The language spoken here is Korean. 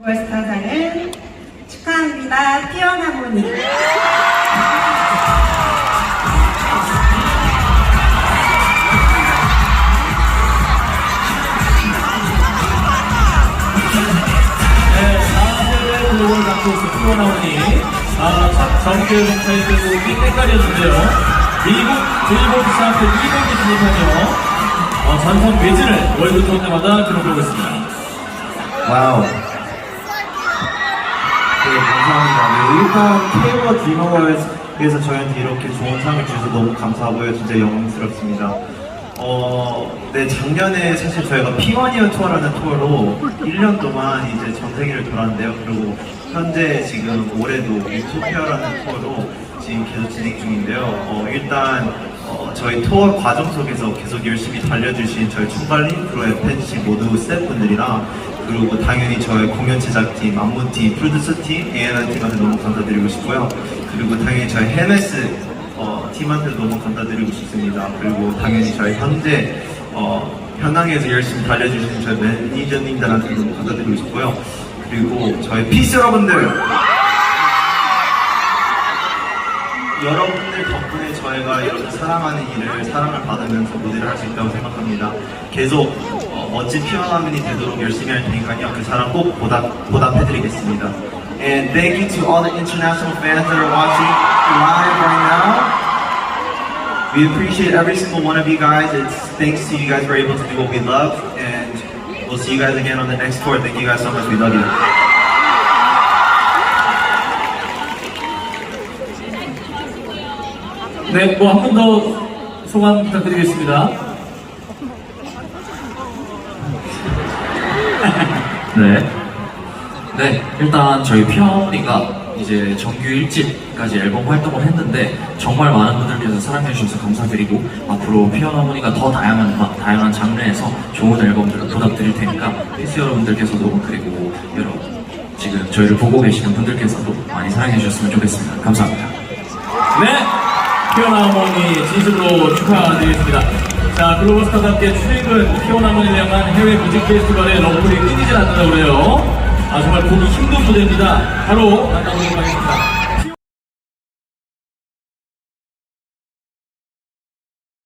월스타상은 축하합니다. 피어나보니. 네, 4세대 글로벌 닥터스 피어나오니 아, 첫 정규 타이틀곡이 때깔이었는데요. 미국 빌보드 차트 200위 진입하며 어, 전성 매진을 월드 때마다 기록하고 있습니다. 와우. 네, 감사합니다. 네, 일단 케이버 드리머월에서 저희한테 이렇게 좋은 상을 주셔서 너무 감사하고요. 진짜 영광스럽습니다. 어, 네, 작년에 사실 저희가 P1이어 투어라는 투어로 1년 동안 이제 전 세계를 돌았는데요. 그리고 현재 지금 올해도 유토피아라는 투어로 지금 계속 진행 중인데요. 어, 일단 어, 저희 투어 과정 속에서 계속 열심히 달려주신 저희 총괄님, 그리고 FNC 모두 스태프분들이랑 그리고 당연히 저희 공연 제작팀, 안무팀, 프로듀서팀, A&R 팀한테 너무 감사드리고 싶고요. 그리고 당연히 저희 헤메스 어, 팀한테 너무 감사드리고 싶습니다. 그리고 당연히 저희 현재 어, 현장에서 열심히 달려주시는 저희 매니저님들한테 너무 감사드리고 싶고요. 그리고 저희 피스 여러분들 여러분들 덕분에 저희가 이렇게 사랑하는 일을 사랑을 받으면서 무대를 할 수 있다고 생각합니다. 계속 어, 멋진 피어나면이 되도록 열심히 할 테니까요. 그 사랑 꼭 보답, 보답해드리겠습니다. And thank you to all the international fans that are watching live right now. We appreciate every single one of you guys. It's thanks to you guys we're able to do what we love. And we'll see you guys again on the next tour. Thank you guys so much. We love you. 네, 뭐 한 번 더 소감 부탁드리겠습니다. 네. 네, 일단 저희 피아노니가 이제 정규 1집까지 앨범 활동을 했는데 정말 많은 분들께서 사랑해 주셔서 감사드리고 앞으로 피아노니가 더 다양한 음악, 다양한 장르에서 좋은 앨범들을 보답드릴 테니까 피스 여러분들께서도 그리고 여러 지금 저희를 보고 계시는 분들께서도 많이 사랑해 주셨으면 좋겠습니다. 감사합니다. 네, 피어나머니 진심으로 축하드리겠습니다. 자, 글로벌 함께 최근 피어나머니를 향한 해외 뮤직 페스티벌의 러블이 끊이질 않는다고 그래요. 아, 정말 보기 힘든 무대입니다. 바로 만나보도록 하겠습니다.